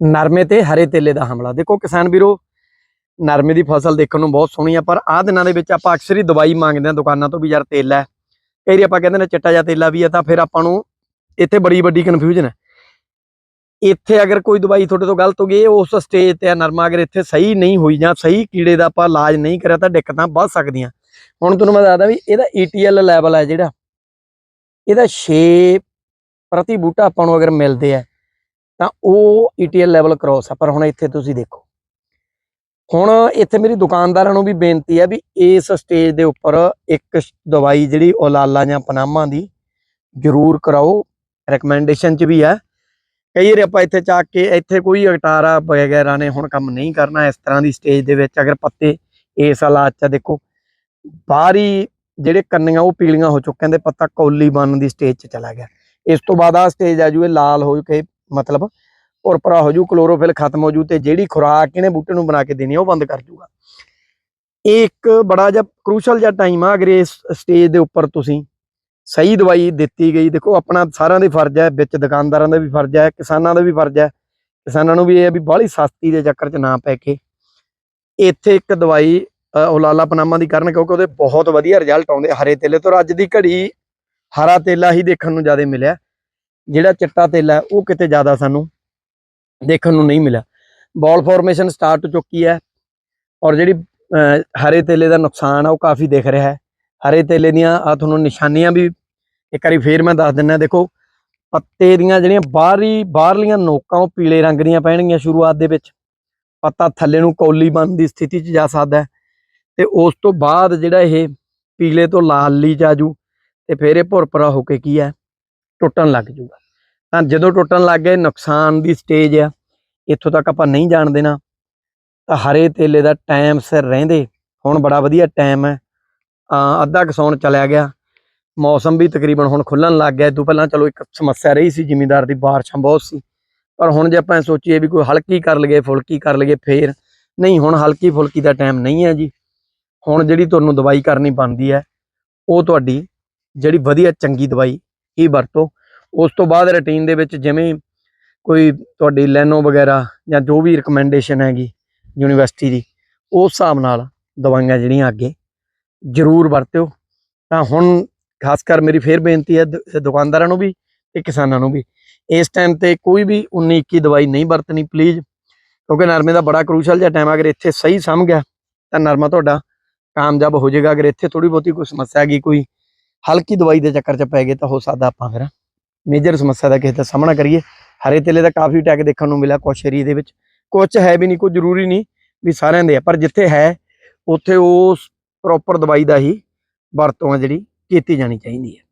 ਨਰਮੇ ਤੇ ਹਰੇ ਤੇਲੇ ਦਾ ਹਮਲਾ। ਦੇਖੋ ਕਿਸਾਨ ਵੀਰੋ, ਨਰਮੇ ਦੀ ਫਸਲ ਦੇਖਣ ਨੂੰ ਬਹੁਤ ਸੋਹਣੀ ਆ, ਪਰ ਆਹ ਦਿਨਾਂ ਦੇ ਵਿੱਚ ਆਪਾਂ ਅਕਸਰ ਹੀ ਦਵਾਈ ਮੰਗਦੇ ਆ ਦੁਕਾਨਾਂ ਤੋਂ ਵੀ ਯਾਰ ਤੇਲ ਹੈ। ਕਈ ਵਾਰੀ ਆਪਾਂ ਕਹਿੰਦੇ ਨੇ ਚਿੱਟਾ ਜਿਹਾ ਤੇਲਾ ਵੀ ਹੈ ਤਾਂ ਫਿਰ ਆਪਾਂ ਨੂੰ ਇੱਥੇ ਬੜੀ ਵੱਡੀ ਕਨਫਿਊਜ਼ਨ ਹੈ। ਇੱਥੇ ਅਗਰ ਕੋਈ ਦਵਾਈ ਤੁਹਾਡੇ ਤੋਂ ਗਲਤ ਹੋ ਗਈ, ਉਸ ਸਟੇਜ ਤੇ ਆ ਨਰਮਾ, ਅਗਰ ਇੱਥੇ ਸਹੀ ਨਹੀਂ ਹੋਈ ਜਾਂ ਸਹੀ ਕੀੜੇ ਦਾ ਆਪਾਂ ਇਲਾਜ ਨਹੀਂ ਕਰਿਆ, ਤਾਂ ਦਿੱਕਤਾਂ ਵੱਧ ਸਕਦੀਆਂ। ਹੁਣ ਤੁਹਾਨੂੰ ਮੈਂ ਦੱਸਦਾ ਵੀ ਇਹਦਾ ETL ਲੈਵਲ ਹੈ ਜਿਹੜਾ। ਇਹਦਾ 6 ਪ੍ਰਤੀ ਬੂਟਾ ਆਪਾਂ ਨੂੰ ਅਗਰ ਮਿਲਦੇ ਆ ਤਾਂ ਉਹ ETL ਲੈਵਲ ਕ੍ਰੋਸ ਆ, ਪਰ ਹੁਣ ਇੱਥੇ ਤੁਸੀਂ ਦੇਖੋ। ਹੁਣ ਇੱਥੇ ਮੇਰੀ ਦੁਕਾਨਦਾਰਾਂ ਨੂੰ ਵੀ ਬੇਨਤੀ ਹੈ ਵੀ ਇਸ ਸਟੇਜ ਦੇ ਉੱਪਰ ਇੱਕ ਦਵਾਈ ਜਿਹੜੀ ਓਲਾਲਾ ਜਾਂ ਪਨਾਮਾ ਦੀ ਜ਼ਰੂਰ ਕਰਾਓ। ਰეკਮੈਂਡੇਸ਼ਨ ਚ ਵੀ ਹੈ ਕਈ ਵਾਰ ਆਪਾਂ ਇੱਥੇ ਚੱਕ ਕੇ ਇੱਥੇ ਕੋਈ ਅਟਾਰਾ ਵਗੈਰਾ ਨੇ ਹੁਣ ਕੰਮ ਨਹੀਂ ਕਰਨਾ ਇਸ ਤਰ੍ਹਾਂ ਦੀ ਸਟੇਜ ਦੇ ਵਿੱਚ, ਅਗਰ ਪੱਤੇ ਇਸ ਹਾਲਾਤ ਚ ਦੇਖੋ, ਬਾਹਰੀ ਜਿਹੜੇ ਕੰਨੀਆਂ ਉਹ ਪੀਲੀਆਂ ਹੋ ਚੁੱਕੀਆਂ ਤੇ ਪੱਤਾ ਕੌਲੀ ਬਣਨ ਦੀ ਸਟੇਜ 'ਚ ਚਲਾ ਗਿਆ। ਇਸ ਤੋਂ ਬਾਅਦ ਆ ਸਟੇਜ ਆ ਜੂਏ, ਲਾਲ ਹੋ ਕੇ ਮਤਲਬ ਭੁਰਭਰਾ ਹੋ ਜੂ ਕਲੋਰੋਫਿਲ ਖਤਮ ਹੋ ਜੂ ਤੇ ਜਿਹੜੀ ਖੁਰਾਕ ਇਹਨੇ ਬੂਟੇ ਨੂੰ ਬਣਾ ਕੇ ਦੇਣੀ ਉਹ ਬੰਦ ਕਰ ਜੂਗਾ। ਇਹ ਇੱਕ ਬੜਾ ਜਿਹਾ ਕ੍ਰੂਸ਼ਲ ਜਿਹਾ ਟਾਈਮ ਆ ਅਗਰ ਇਸ ਸਟੇਜ ਦੇ ਉੱਪਰ ਤੁਸੀਂ ਸਹੀ ਦਵਾਈ ਦਿੱਤੀ ਗਈ। ਦੇਖੋ ਆਪਣਾ ਸਾਰਿਆਂ ਦੀ ਫਰਜ਼ ਹੈ ਵਿੱਚ ਦੁਕਾਨਦਾਰਾਂ ਦਾ ਵੀ ਫਰਜ਼ ਹੈ ਕਿਸਾਨਾਂ ਦਾ ਵੀ ਫਰਜ਼ ਹੈ। ਕਿਸਾਨਾਂ ਨੂੰ ਵੀ ਇਹ ਹੈ ਵੀ ਬਾਹਲੀ ਸਸਤੀ ਦੇ ਚੱਕਰ 'ਚ ਨਾ ਪੈ ਕੇ ਇੱਥੇ ਇੱਕ ਦਵਾਈ ਅ, ਉਲਾਲਾ ਪਨਾਮਾ ਦੀ ਕਰਨ ਕਿਉਂਕਿ ਉਹਦੇ ਬਹੁਤ ਵਧੀਆ ਰਿਜ਼ਲਟ ਆਉਂਦੇ ਹਰੇ ਤੇਲੇ ਤੋਂ ਅੱਜ ਦੀ ਘੜੀ ਹਰਾ ਤੇਲਾ ਹੀ ਦੇਖਣ ਨੂੰ ਜ਼ਿਆਦਾ ਮਿਲਿਆ। ਜਿਹੜਾ ਚਿੱਟਾ ਤੇਲਾ ਹੈ, ਉਹ ਕਿਤੇ ਜ਼ਿਆਦਾ ਸਾਨੂੰ ਦੇਖਣ ਨੂੰ ਨਹੀਂ ਮਿਲਿਆ। ਬਾਲ ਫਾਰਮੇਸ਼ਨ ਸਟਾਰਟ ਹੋ ਚੁੱਕੀ ਹੈ ਔਰ ਜਿਹੜੀ ਹਰੇ ਤੇਲੇ ਦਾ ਨੁਕਸਾਨ ਆ ਉਹ ਕਾਫੀ ਦਿਖ ਰਿਹਾ ਹੈ। ਹਰੇ ਤੇਲੇ ਦੀਆਂ ਆ ਤੁਹਾਨੂੰ ਨਿਸ਼ਾਨੀਆਂ ਵੀ ਇੱਕ ਵਾਰੀ ਫੇਰ ਮੈਂ ਦੱਸ ਦਿੰਦਾ ਦੇਖੋ ਪੱਤੇ ਦੀਆਂ ਜਿਹੜੀਆਂ ਬਾਹਰੀ ਬਾਹਰਲੀਆਂ ਨੋਕਾਂ ਉਹ ਪੀਲੇ ਰੰਗ ਦੀਆਂ ਪੈਣਗੀਆਂ ਸ਼ੁਰੂਆਤ ਦੇ ਵਿੱਚ। ਪੱਤਾ ਥੱਲੇ ਨੂੰ ਕੌਲੀ ਬਣ ਦੀ ਸਥਿਤੀ 'ਚ ਜਾ ਸਕਦਾ ਹੈ ਤੇ ਉਸ ਤੋਂ ਬਾਅਦ ਜਿਹੜਾ ਇਹ ਪੀਲੇ ਤੋਂ ਲਾਲੀ ਲਈ ਆਜੂ ਤੇ ਫਿਰ ਇਹ ਭੁਰਭੁਰਾ ਹੋ ਕੇ ਕੀ ਹੈ? ਟੁੱਟਣ ਲੱਗ ਜੂਗਾ। ਤਾਂ ਜਦੋਂ ਟੁੱਟਣ ਲੱਗ ਗਏ, ਨੁਕਸਾਨ ਦੀ ਸਟੇਜ ਆ, ਇੱਥੋਂ ਤੱਕ ਆਪਾਂ ਨਹੀਂ ਜਾਣ ਦੇਣਾ। ਤਾਂ ਹਰੇ ਤੇਲੇ ਦਾ ਟਾਈਮ ਸਿਰ ਰਹਿੰਦੇ, ਹੁਣ ਬੜਾ ਵਧੀਆ ਟਾਈਮ ਹੈ। ਅੱਧਾ ਕਸੌਣ ਚਲਿਆ ਗਿਆ। ਮੌਸਮ ਵੀ ਤਕਰੀਬਨ ਹੁਣ ਖੁੱਲਣ ਲੱਗ ਗਿਆ। ਤੋਂ ਪਹਿਲਾਂ ਚਲੋ ਇੱਕ ਸਮੱਸਿਆ ਰਹੀ ਸੀ, ਜ਼ਿਮੀਂਦਾਰ ਦੀ ਬਾਰਿਸ਼ਾਂ ਬਹੁਤ ਸੀ। ਪਰ ਹੁਣ ਜੇ ਆਪਾਂ ਸੋਚੀਏ ਵੀ ਕੋਈ ਹਲਕੀ ਕਰ ਲਈਏ, ਫੁਲਕੀ ਕਰ ਲਈਏ ਫੇਰ, ਨਹੀਂ ਹੁਣ ਹਲਕੀ ਫੁਲਕੀ ਦਾ ਟਾਈਮ ਨਹੀਂ ਹੈ ਜੀ। ਹੁਣ ਜਿਹੜੀ ਤੁਹਾਨੂੰ ਦਵਾਈ ਕਰਨੀ ਬਣਦੀ ਹੈ, ਉਹ ਤੁਹਾਡੀ ਜਿਹੜੀ ਵਧੀਆ ਚੰਗੀ ਦਵਾਈ ਹੀ ਵਰਤੋ। ਉਸ ਤੋਂ ਬਾਅਦ ਰੂਟੀਨ ਦੇ ਵਿੱਚ ਜਿਵੇਂ ਕੋਈ ਤੁਹਾਡੀ ਲੈਨੋ ਵਗੈਰਾ ਜਾਂ ਜੋ ਵੀ ਰეკਮੈਂਡੇਸ਼ਨ ਹੈਗੀ ਯੂਨੀਵਰਸਿਟੀ ਦੀ, ਉਸ ਹਿਸਾਬ ਨਾਲ ਦਵਾਈਆਂ ਜਿਹੜੀਆਂ ਅੱਗੇ ਜ਼ਰੂਰ ਵਰਤਿਓ। ਤਾਂ ਹੁਣ ਖਾਸ ਕਰ ਮੇਰੀ ਫੇਰ ਬੇਨਤੀ ਹੈ ਦ- ਦੁਕਾਨਦਾਰਾਂ ਨੂੰ ਵੀ ਤੇ ਕਿਸਾਨਾਂ ਨੂੰ ਵੀ, ਇਸ ਟਾਈਮ ਤੇ ਕੋਈ ਵੀ 19 21 ਦਵਾਈ ਨਹੀਂ ਵਰਤਣੀ ਪਲੀਜ਼ ਕਿਉਂਕਿ ਨਰਮੇ ਦਾ ਬੜਾ ਕ੍ਰੂਸ਼ਲ ਜਿਹਾ ਟਾਈਮ ਅਗਰ ਇੱਥੇ ਸਹੀ ਸਮਝ ਗਿਆ ਤਾਂ ਨਰਮਾ ਤੁਹਾਡਾ ਕਾਮਯਾਬ ਹੋ ਜਾਏਗਾ। ਅਗਰ ਇੱਥੇ ਥੋੜੀ ਬਹੁਤੀ ਕੋਈ ਸਮੱਸਿਆ ਹੈਗੀ, ਕੋਈ ਹਲਕੀ ਦਵਾਈ ਦੇ ਚੱਕਰ 'ਚ ਪੈ ਗਏ ਤਾਂ ਹੋ ਸਕਦਾ ਆਪਾਂ ਫਿਰ ਮੇਜਰ ਸਮੱਸਿਆ ਦਾ ਕਿਸੇ ਦਾ ਸਾਹਮਣਾ ਕਰੀਏ। ਹਰੇ ਤੇਲੇ ਦਾ ਕਾਫੀ ਅਟੈਕ ਦੇਖਣ ਨੂੰ ਮਿਲਿਆ ਕੁਛ ਏਰੀਏ ਦੇ ਵਿੱਚ। ਕੁਛ ਹੈ ਵੀ ਨਹੀਂ ਕੋਈ ਜ਼ਰੂਰੀ ਨਹੀਂ ਵੀ ਸਾਰਿਆਂ ਦੇ ਆ, ਪਰ ਜਿੱਥੇ ਹੈ, ਉੱਥੇ ਉਸ ਪ੍ਰੋਪਰ ਦਵਾਈ ਦਾ ਹੀ ਵਰਤੋਂ ਆ ਜਿਹੜੀ ਕੀਤੀ ਜਾਣੀ ਚਾਹੀਦੀ ਹੈ।